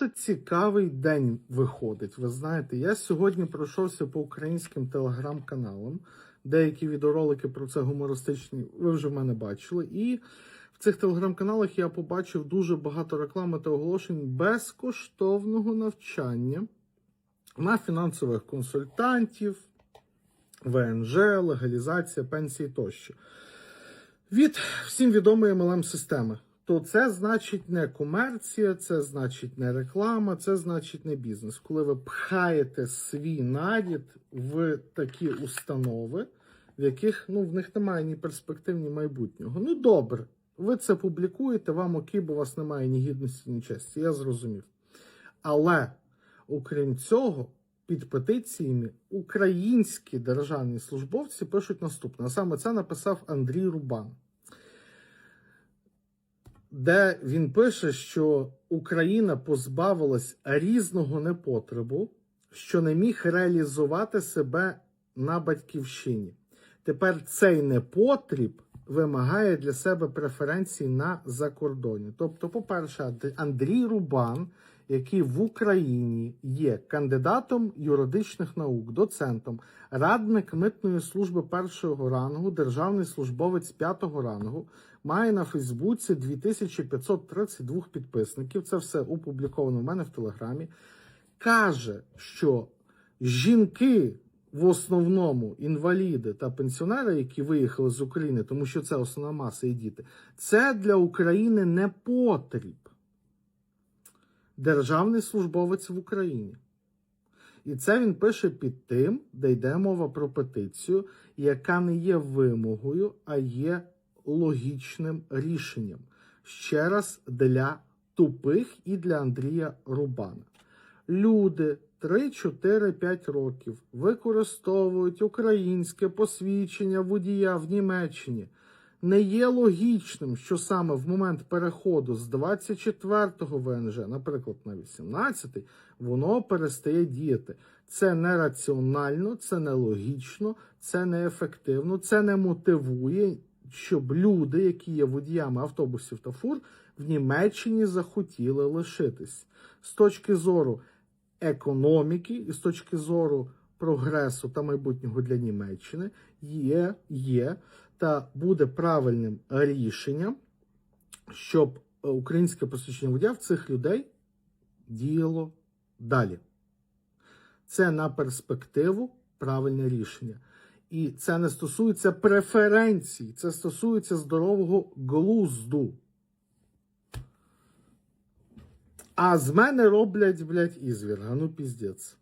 Дуже цікавий день виходить. Ви знаєте, я сьогодні пройшовся по українським телеграм-каналам. Деякі відеоролики про це гумористичні ви вже в мене бачили. І в цих телеграм-каналах я побачив дуже багато реклами та оголошень безкоштовного навчання на фінансових консультантів, ВНЖ, легалізація пенсії тощо. Від всім відомої MLM системи. То це значить не комерція, це значить не реклама, це значить не бізнес. Коли ви пхаєте свій надід в такі установи, в яких ну, в них немає ні перспектив, ні майбутнього. Ну добре, ви це публікуєте, вам окей, бо у вас немає ні гідності, ні честі. Я зрозумів. Але окрім цього, під петиціями українські державні службовці пишуть наступне. А саме це написав Андрій Рубан де він пише, що Україна позбавилась різного непотребу, що не міг реалізувати себе на батьківщині. Тепер цей непотріб вимагає для себе преференцій на закордоні. Тобто, по-перше, Андрій Рубан, який в Україні є кандидатом юридичних наук, доцентом, радник митної служби першого рангу, державний службовець п'ятого рангу, має на Фейсбуці 2532 підписників. Це все опубліковано в мене в Телеграмі. Каже, що жінки. В основному інваліди та пенсіонери, які виїхали з України, тому що це основна маса і діти, це для України не потріб. Державний службовець в Україні. І це він пише під тим, де йде мова про петицію, яка не є вимогою, а є логічним рішенням. Ще раз для тупих і для Андрія Рубана. Люди 3, 4, 5 років використовують українське посвідчення водія в Німеччині. Не є логічним, що саме в момент переходу з 24-го ВНЖ, наприклад, на 18-й, воно перестає діяти. Це не раціонально, це не логічно, це не ефективно, це не мотивує, щоб люди, які є водіями автобусів та фур, в Німеччині захотіли лишитись. З точки зору економіки і з точки зору прогресу та майбутнього для Німеччини є, є та буде правильним рішенням, щоб українське посвідчення водія в цих людей діяло далі. Це на перспективу правильне рішення. І це не стосується преференцій, це стосується здорового глузду. А з мене роблять, блядь, ізвірга. Ну, піздець.